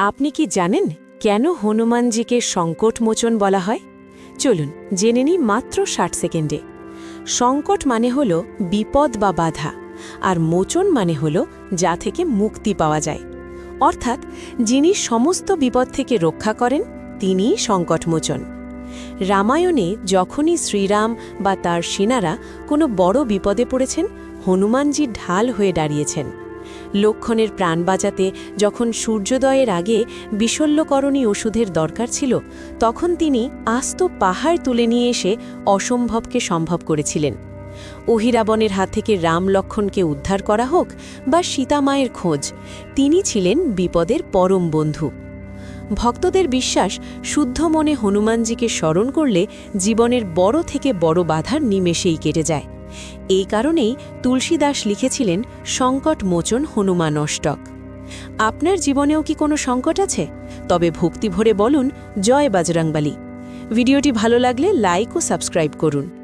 আপনি কি জানেন কেন হনুমানজিকে সংকটমোচন বলা হয়? চলুন, জেনে নিই মাত্র ষাট সেকেন্ডে। সংকট মানে হল বিপদ বা বাধা, আর মোচন মানে হল যা থেকে মুক্তি পাওয়া যায়। অর্থাৎ, যিনি সমস্ত বিপদ থেকে রক্ষা করেন, তিনিই সংকটমোচন। রামায়ণে যখনই শ্রীরাম বা তার সেনারা কোনো বড় বিপদে পড়েছেন, হনুমানজি ঢাল হয়ে দাঁড়িয়েছেন। লক্ষণের প্রাণ বাঁচাতে যখন সূর্যোদয়ের আগে বিশল্যকরণী ওষুধের দরকার ছিল, তখন তিনি আস্ত পাহাড় তুলে নিয়ে এসে অসম্ভবকে সম্ভব করেছিলেন। অহিরাবণের হাত থেকে রাম লক্ষণকে উদ্ধার করা হোক বা সীতামায়ের খোঁজ, তিনি ছিলেন বিপদের পরম বন্ধু। ভক্তদের বিশ্বাস, শুদ্ধ মনে হনুমানজিকে স্মরণ করলে জীবনের বড় থেকে বড় বাধার নিমেষেই কেটে যায়। এই কারণেই তুলসীদাস লিখেছিলেন, সংকট মোচন হনুমান অষ্টক। আপনার জীবনেও কি কোনো সংকট আছে? তবে ভক্তি ভরে বলুন, জয় বাজরাংবালি ভিডিওটি ভালো লাগলে লাইক ও সাবস্ক্রাইব করুন।